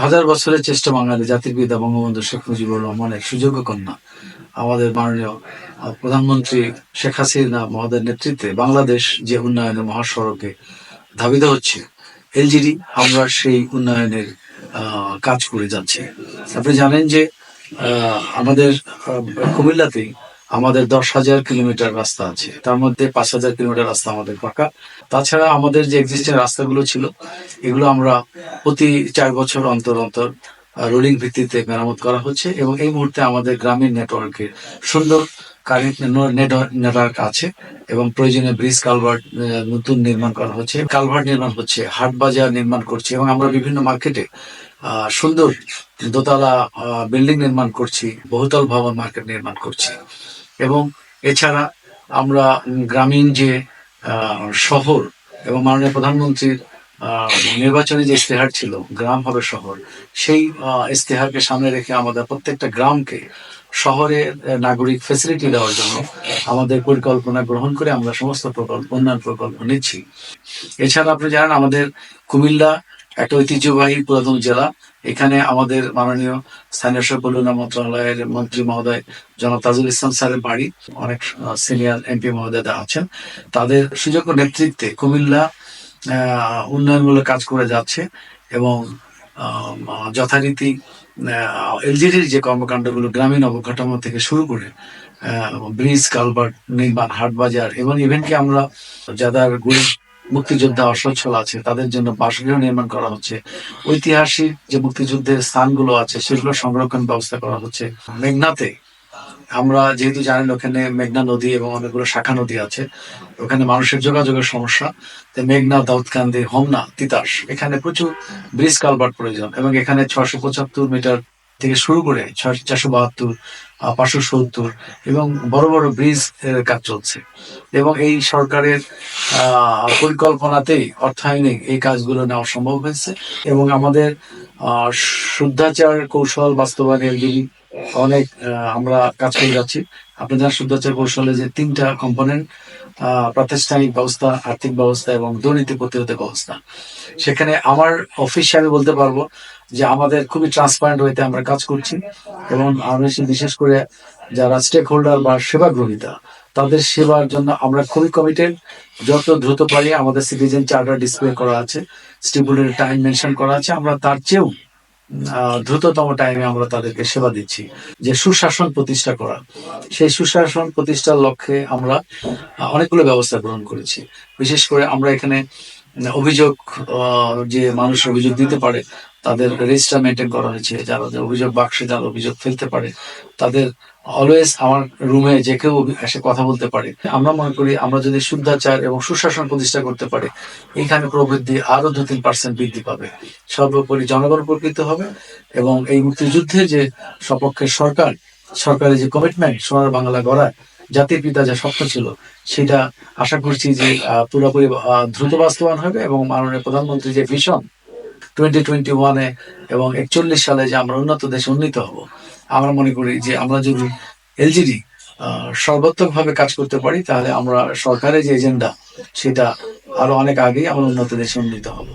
হাজার বছরের চেষ্টা বাঙালি, জাতির পিতা বঙ্গবন্ধু শেখ মুজিবুর রহমানের সুযোগ্য কন্যা। আমাদের মাননীয় প্রধানমন্ত্রী শেখ হাসিনা মহাদের নেতৃত্বে বাংলাদেশ যে উন্নয়নের মহাসড়কে ধাবিত হচ্ছে, এলজিডি, আমরা সেই উন্নয়নের কাজ করে যাচ্ছি। আপনি জানেন যে আমাদের কুমিল্লাতেই আমাদের দশ হাজার কিলোমিটার রাস্তা আছে। তার মধ্যে পাঁচ হাজার কিলোমিটার রাস্তা আমাদের পাকা তাছাড়া আমাদের যে এক্সিস্টিং রাস্তাগুলো ছিল, এগুলো আমরা প্রতি চার বছর অন্তর অন্তর রোলিং ভিত্তিতে মেরামত করা হচ্ছে এবং এই মুহূর্তে আমাদের গ্রামীণ নেটওয়ার্কের সুন্দর কারেন্ট নেটওয়ার্ক আছে এবং প্রয়োজনীয় ব্রিজ কালভার্ট নতুন নির্মাণ করা হচ্ছে। কালভার্ট নির্মাণ হচ্ছে, হাট বাজার নির্মাণ করছে এবং আমরা বিভিন্ন মার্কেটে সুন্দর দোতলা বিল্ডিং নির্মাণ করছি, বহুতল ভবন মার্কেট নির্মাণ করছি। এবং এছাড়া আমরা গ্রামীণ যে শহর এবং মাননীয় প্রধানমন্ত্রীর নির্বাচনী যে ইস্তেহার ছিল গ্রাম হবে শহর সেই আহ, ইস্তেহারকে সামনে রেখে আমাদের প্রত্যেকটা গ্রামকে শহরে নাগরিক ফেসিলিটি দেওয়ার জন্য আমাদের পরিকল্পনা গ্রহণ করে আমরা সমস্ত প্রকল্প উন্নয়ন প্রকল্প নিচ্ছি। এছাড়া আপনি জানেন আমাদের কুমিল্লা একটা ঐতিহ্যবাহী পুরাতন জেলা। এখানে আমাদের মাননীয় স্থানীয় কল্যাণ মন্ত্রণালয়ের মন্ত্রী মহোদয় জনাব তাজুল ইসলাম স্যারের বাড়ি অনেক সিনিয়র এমপি মহোদয়রা আছেন। তাদের সুযোগ্য নেতৃত্বে কুমিল্লা উন্নয়নমূলক কাজ করে যাচ্ছে এবং যথারীতি এলজিডির যে কর্মকাণ্ডগুলো গ্রামীণ অবকাঠামো থেকে শুরু করে ব্রিজ, কালভার্ট, নির্মাণ, হাট বাজার এবং ইভেন্টকে আমরা যাদের গরিব মুক্তিযোদ্ধা অসচ্ছল আছে, তাদের জন্য বাসগৃহ নির্মাণ করা হচ্ছে, ঐতিহাসিক যে মুক্তিযুদ্ধের স্থানগুলো আছে, সেগুলো সংরক্ষণ ব্যবস্থা করা হচ্ছে। মেঘনাতে আমরা যেহেতু জানেন ওখানে মেঘনা নদী এবং অনেকগুলো শাখা নদী আছে, ওখানে মানুষের যোগাযোগের সমস্যা। মেঘনা, দাউদকান্দি, হোমনা, তিতাস, এখানে প্রচুর ব্রিজ কালভার্ট প্রয়োজন এবং এখানে ছশো পঁচাত্তর মিটার থেকে শুরু করে চারশো বাহাত্তর পাঁচশো সত্তর এবং বড় বড় ব্রিজ কাজ চলছে। এবং এই সরকারের পরিকল্পনাতেই অর্থায়নে এই কাজগুলো নেওয়া সম্ভব হয়েছে এবং আমাদের শুদ্ধাচার কৌশল বাস্তবায়নে এলজিডি অনেক আমরা কাজ করে যাচ্ছি। আপনি জানেন শুদ্ধাচার কৌশলে যে তিনটা কম্পোনেন্ট প্রাতিষ্ঠানিক ব্যবস্থা, আর্থিক ব্যবস্থা এবং দুর্নীতি প্রতিরোধক ব্যবস্থা। সেখানে আমার অফিসে আমি বলতে পারব যে আমাদের খুবই ট্রান্সপারেন্ট হইতে আমরা কাজ করছি এবং আমি বিশেষ করে যারা স্টেক হোল্ডার বা সেবা গ্রহীতা তাদের সেবার জন্য আমরা খুবই কমিটেড যত দ্রুত পারি আমাদের সিটিজেন চার্টার ডিসপ্লে করা আছে স্টিপুলের টাইম মেনশন করা আছে, আমরা তার চেয়েও দ্রুততম টাইমে আমরা তাদেরকে সেবা দিচ্ছি যে সুশাসন প্রতিষ্ঠা করা। সেই সুশাসন প্রতিষ্ঠার লক্ষ্যে আমরা অনেকগুলো ব্যবস্থা গ্রহণ করেছি। বিশেষ করে আমরা এখানে অভিযোগ যে মানুষ অভিযোগ দিতে পারে, তাদের রেজিস্টার মেনটেন করা হয়েছে। যারা অভিযোগ বাক্সে যারা অভিযোগ ফেলতে পারে, তাদের অলওয়েজ আমার রুমে যে কেউ এসে কথা বলতে পারে। আমরা মনে করি আমরা যদি শুদ্ধাচার এবং সুশাসন প্রতিষ্ঠা করতে পারি, এখানে প্রবৃদ্ধি আরও দু তিন পার্সেন্ট বৃদ্ধি পাবে। সর্বোপরি জনগণ উপকৃত হবে এবং এই মুক্তিযুদ্ধে যে সপক্ষের সরকার, সরকারের যে কমিটমেন্ট সোনার বাংলা গড়ায় জাতির পিতা যা স্বপ্ন ছিল, সেটা আশা করছি যে পুরোপুরি দ্রুত বাস্তবায়ন হবে এবং মাননীয় প্রধানমন্ত্রী যে ভিশন টোয়েন্টি টোয়েন্টি ওয়ানে এবং একচল্লিশ সালে যে আমরা উন্নত দেশে উন্নীত হব আমরা মনে করি যে আমরা যদি এলজিডি সর্বাত্মকভাবে কাজ করতে পারি, তাহলে আমরা সরকারের যে এজেন্ডা, সেটা আরও অনেক আগেই আমরা উন্নত দেশে উন্নীত হব।